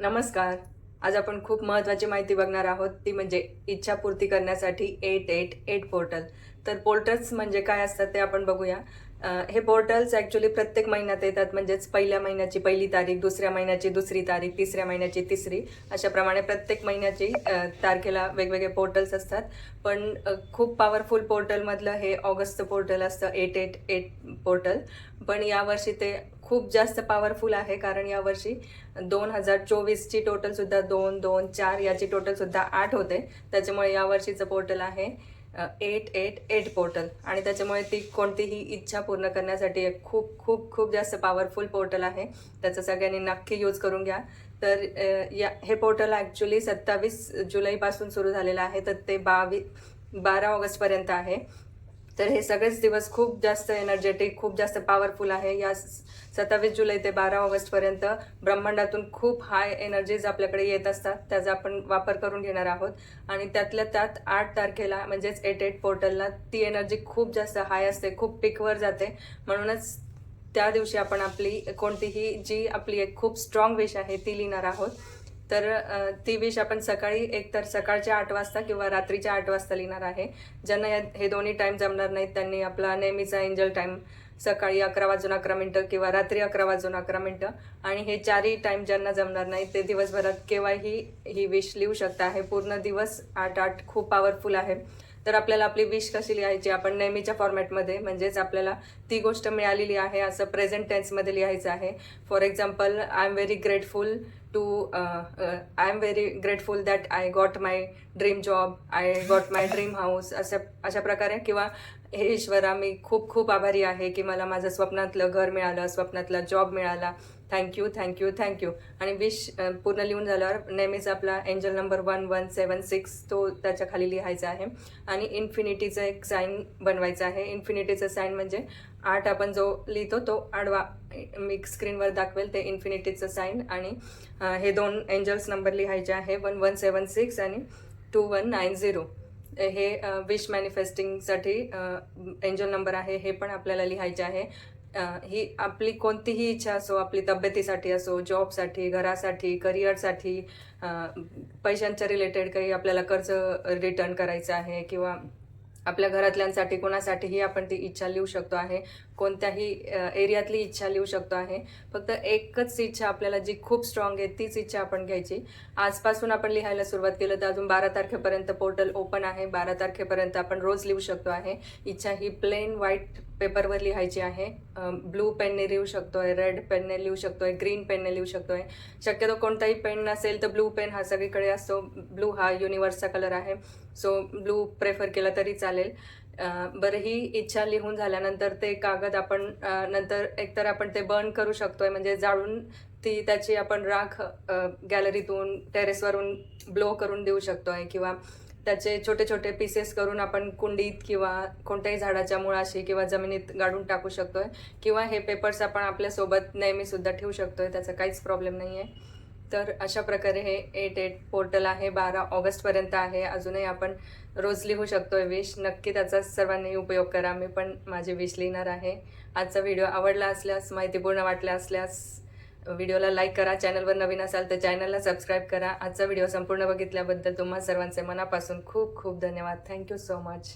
नमस्कार. आज आपण खूप महत्त्वाची माहिती बघणार आहोत. ती म्हणजे इच्छापूर्ती करण्यासाठी एट एट एट पोर्टल तर पोर्टल्स म्हणजे काय असतात ते आपण बघूया. हे पोर्टल्स ॲक्च्युली प्रत्येक महिन्यात येतात. म्हणजेच पहिल्या महिन्याची पहिली तारीख दुसऱ्या महिन्याची दुसरी तारीख तिसऱ्या महिन्याची तिसरी. अशाप्रमाणे प्रत्येक महिन्याची तारखेला वेगवेगळे पोर्टल्स असतात. पण खूप पॉवरफुल पोर्टलमधलं हे ऑगस्ट पोर्टल असतं. एट एट एट पोर्टल पण यावर्षी ते खूप जास्त पॉवरफुल आहे कारण यावर्षी दोन हजार चोवीसची टोटलसुद्धा दोन दोन चार याची टोटलसुद्धा आठ होते. त्याच्यामुळे यावर्षीचं पोर्टल आहे एट एट एट पोर्टल आणि त्याच्यामुळे ती कोणतीही इच्छा पूर्ण करण्यासाठी एक खूप खूप खूप जास्त पॉवरफुल पोर्टल आहे. त्याचं सगळ्यांनी नक्की यूज करून घ्या. तर या हे पोर्टल ॲक्च्युली सत्तावीस जुलैपासून सुरू झालेलं आहे तर ते बावी बारा ऑगस्टपर्यंत आहे. तर हे सगळेच दिवस खूप जास्त एनर्जेटिक खूप जास्त पॉवरफुल आहे. या सत्तावीस जुलै ते बारा ऑगस्टपर्यंत ब्रह्मांडातून खूप हाय एनर्जीज आपल्याकडे येत असतात. त्याचा आपण वापर करून घेणार आहोत. आणि त्यातल्या त्यात आठ तारखेला म्हणजेच एट एट पोर्टलला ती एनर्जी खूप जास्त हाय असते खूप पिकवर जाते. म्हणूनच त्या दिवशी आपण आपली कोणतीही जी आपली एक खूप स्ट्रॉंग विश आहे ती लिहिणार आहोत. तर ती विश आपण सकाळी एक तर सकाळच्या आठ वाजता किंवा रात्रीच्या आठ वाजता लिहिणार आहे. ज्यांना या हे दोन्ही टाईम जमणार नाहीत त्यांनी आपला नेहमीचा एंजल टाईम सकाळी अकरा वाजून अकरा मिनटं किंवा रात्री अकरा वाजून अकरा मिनटं. आणि हे चारही टाईम ज्यांना जमणार नाही ते दिवसभरात केव्हाही ही विश लिहू शकता. आहे पूर्ण दिवस आठ आठ खूप पॉवरफुल आहे. तर आपल्याला आपली विश कशी लिहायची? आपण नेहमीच्या फॉर्मॅटमध्ये म्हणजेच आपल्याला ती गोष्ट मिळालेली आहे असं प्रेझेंट टेन्समध्ये लिहायचं आहे. For example I am very grateful to I am very grateful that I got my dream job I got my dream house अशा अशा प्रकारे. किंवा हे ईश्वरा मी खूप खूप आभारी आहे की मला माझं स्वप्नातलं घर मिळालं स्वप्नातला जॉब मिळाला. Thank you thank you thank you आणि विश पूर्ण लिहून झाल्यावर नेहमीच आपला angel number one one seven six तो त्याच्याखाली लिहायचा आहे. आणि इन्फिनिटीचं एक साईन बनवायचं आहे. इन्फिनिटीचं साईन म्हणजे आठ आपण जो लिहितो तो आडवा मी स्क्रीनवर दाखवेल ते इन्फिनिटीचं साईन आणि हे दोन एंजल्स नंबर लिहायचे आहे वन वन सेवन सिक्स आणि टू वन नाईन झिरो हे विश मॅनिफेस्टिंगसाठी एंजल नंबर आहे हे पण आपल्याला लिहायचे आहे. ही आपली कोणतीही इच्छा असो आपली तब्येतीसाठी असो जॉबसाठी घरासाठी करिअरसाठी पैशांच्या रिलेटेड काही आपल्याला कर्ज रिटर्न करायचं आहे किंवा आपल्या घरातल्यांसाठी कोणासाठीही आपण ती इच्छा लिहू शकतो आहे. कोणत्याही एरियातली इच्छा लिहू शकतो आहे. फक्त एकच इच्छा आपल्याला जी खूप स्ट्रॉंग आहे तीच इच्छा आपण घ्यायची. आजपासून आपण लिहायला सुरुवात केलं तर अजून बारा तारखेपर्यंत पोर्टल ओपन आहे. बारा तारखेपर्यंत आपण रोज लिहू शकतो आहे. इच्छा ही प्लेन व्हाईट पेपरवर लिहायची आहे. ब्लू पेनने लिहू शकतोय रेड पेनने लिहू शकतोय ग्रीन पेनने लिहू शकतोय. शक्यतो कोणताही पेन नसेल तर ब्लू पेन हा सगळीकडे असतो. ब्लू हा युनिवर्सचा कलर आहे. सो ब्लू प्रेफर केला तरी चालेल. बरं ही इच्छा लिहून झाल्यानंतर ते कागद आपण नंतर एकतर आपण ते बर्न करू शकतोय. म्हणजे जाळून ती त्याची आपण राख गॅलरीतून टेरेसवरून ब्लो करून देऊ शकतोय. किंवा त्याचे छोटे छोटे पीसेस करून आपण कुंडीत किंवा कोणत्याही झाडाच्या मुळाशी किंवा जमिनीत गाडून टाकू शकतोय. किंवा हे पेपर्स आपण आपल्यासोबत नेहमीसुद्धा ठेवू शकतोय त्याचा काहीच प्रॉब्लेम नाही आहे तर अशा प्रकारे हे एट एट पोर्टल आहे बारा ऑगस्टपर्यंत आहे. अजूनही आपण रोज लिहू शकतोय विश नक्की त्याचा सर्वांनी उपयोग करा. मी पण माझी विश लिहिणार आहे. आजचा व्हिडिओ आवडला असल्यास माहितीपूर्ण वाटला असल्यास व्हिडिओला लाईक करा. चॅनलवर नवीन असाल तर चॅनलला सबस्क्राईब करा. आजचा व्हिडिओ संपूर्ण बघितल्याबद्दल तुम्हा सर्वांचे मनापासून खूप खूप धन्यवाद. Thank you so much.